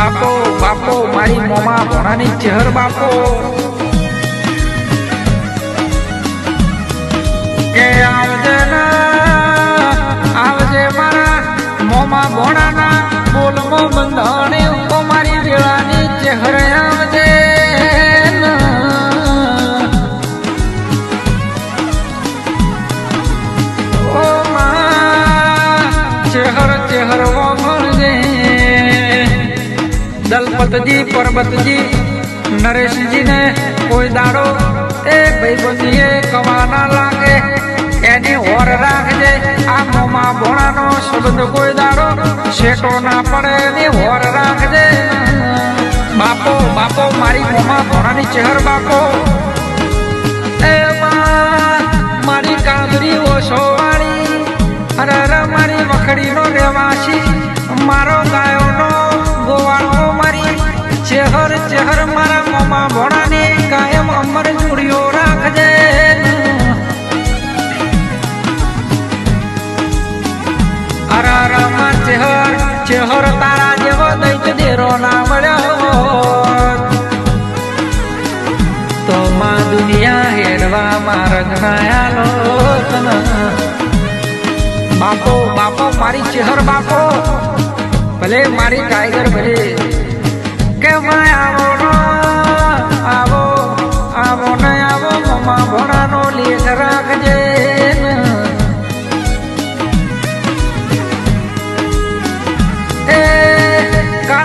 બાપો બાપો મારી મોમાં ભણાની ચહેર બાપો. કે આવજે ના આવજે મારા મોમાં ભણાના દલપતજી પરબતજી નરેશજીને કોઈ દાડો, એ ભાઈબંધીએ કવાના લાગે. એની હોર રાખજે આ મોમાં ભોળાનો શબ્દ કોઈ દાડો. શેટો ના પડે, એની હોર રાખજે. બાપો બાપો, મારી મોમાં ભોળાની ચહેર બાપો. ચેહર મારા મોમાં ભોળાની કાયમ અમર જોડ્યો રાખજે. અરે ચેહર ચેહર તારા જેવો દૈત દેરો ના મળ્યો. તો દુનિયા હેરવા માર્ગ નાયાલો બાપો બાપો, મારી ચહેર બાપો. ભલે મારી ટાઈગર ભલે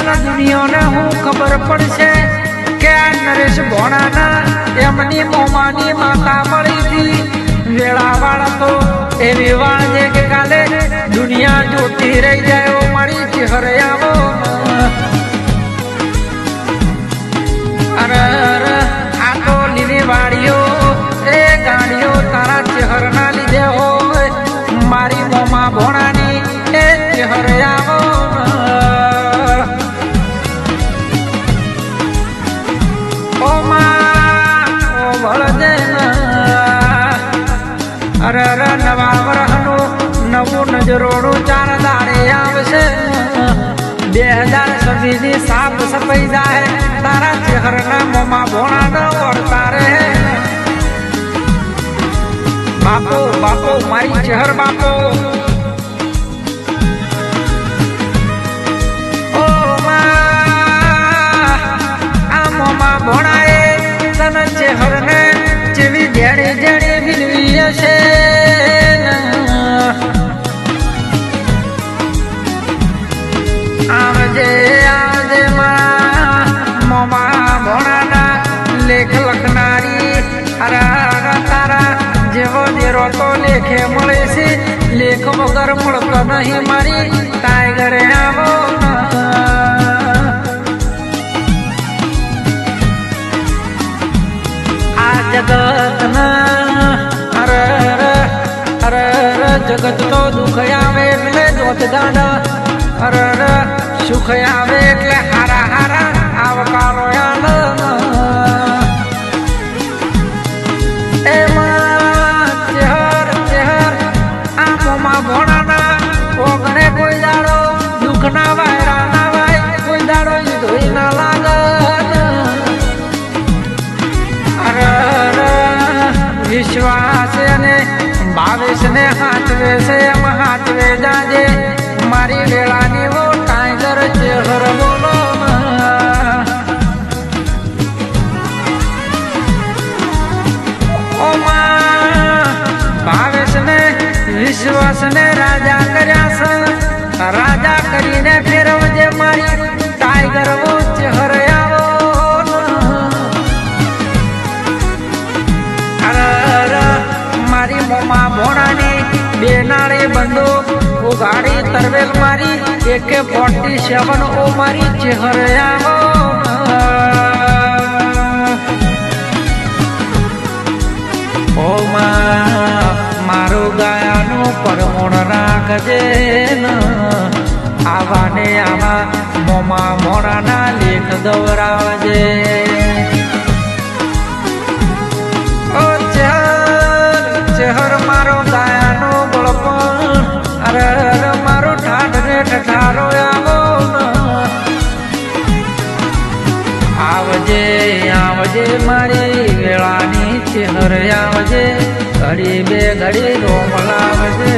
કાલ દુનિયાને હું ખબર પડશે કે આ નરેશ ભોણાના એમની મોમાની માતા મળી હતી. વેળાવાળા તો એવી વાળ છે કે કાલે દુનિયા જોતી રહી જાય મારી ચહેરે આવો અરે અરે અરે નવા વરહનો નવો નજરોડો ચાર દાડે આવશે. બે હજાર છવ્વીસની સાફ સફાઈ જાય તારા ચહેરના મોમાં ભોણા ન વળતા રહે. બાપો બાપો, મારી ચહેર બાપો. આવજે આવજે મારા મોમાં ભોણાના લેખ લખનારી. અરે તારા જેવો જેરો તો લેખે મળે છે, લેખ વગર મળતો નહીં મારી. ટાઈગરે આવો આ જગતના અરે અરે અરે જગત તો દુઃખ આવે એટલે જોત દાડા સુખ આવે એટલે હારા હારા આવકારો વિશ્વાસ અને ભાવેશ ને હાચવે છે એમ. વિશ્વાસ ને રાજા કર્યા છે. રાજા કરીને ફેરવજે મારી. ટાઈગર ઉચ્ચ હરયાવો મારી મોમાં ભોણાની બે નાળી બંદૂક ઉગાડી તરવેલ મારી. એકે ફોર્ટી સેવન ઓ મારી ચહેરે માળામાં મોમાં મોરાના લેખ દોરાવજે. ઓ મારો દાયાનો બળપણ. અરે અરે, મારો ઠાઠ રે ઠઠારો આવો. આવજે આવજે મારી વેળાની ચહેર, આવજે. ઘડી બે ઘડી રોમ લાવજે.